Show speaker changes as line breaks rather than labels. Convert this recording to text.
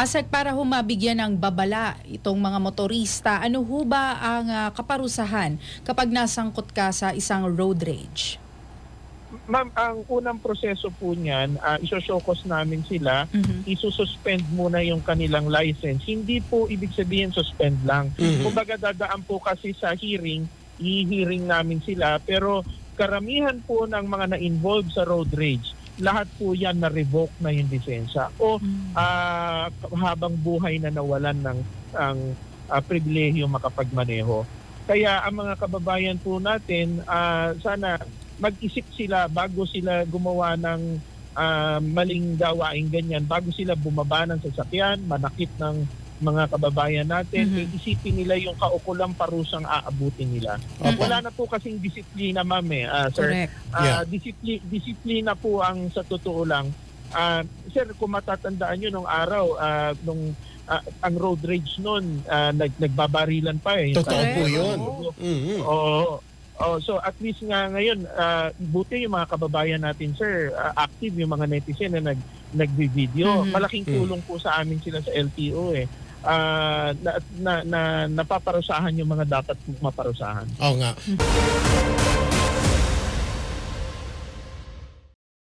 Asek, para humabigyan ng babala itong mga motorista, ano ho ba ang ah, kaparusahan kapag nasangkot ka sa isang road rage?
Ma'am, ang unang proseso po niyan, uh, isosyokos namin sila,
Mhm.
isususpend muna yung kanilang license. Hindi po ibig sabihin suspend lang.
Mhm.
Kumbaga dadaan po kasi sa hearing, i-hearing namin sila, pero karamihan po ng mga na-involve sa road rage, lahat po yan na-revoke na yung lisensya. O
Mm.
ah, habang buhay na nawalan ng ang ah, pribilehyo makapagmaneho. Kaya ang mga kababayan po natin, ah, sana mag-isip sila bago sila gumawa ng ah, maling gawain ganyan, bago sila bumaba ng sasakyan, manakit ng mga kababayan natin,
Mhm.
eh, isipin nila yung kaukulang parusang aabutin nila.
Opo.
Wala na po kasing disiplina, ma'am eh, ah, sir.
Correct.
Ah, disipli- disiplina po ang sa totoo lang. Ah, sir, kung matatandaan nyo nung araw, ah, nung ah, ang road rage noon, ah, nag, nagbabarilan pa eh.
Totoo
po
yun.
Oo.
Mhm.
Oo. Oh, so at least nga ngayon, ah, buti yung mga kababayan natin, sir, ah, active yung mga netizen na nag nagbi-video.
Mhm.
Malaking
Mhm.
tulong po sa amin sila sa LTO eh. Ah, na, na, na napaparusahan yung mga dapat maparusahan.
Oo nga.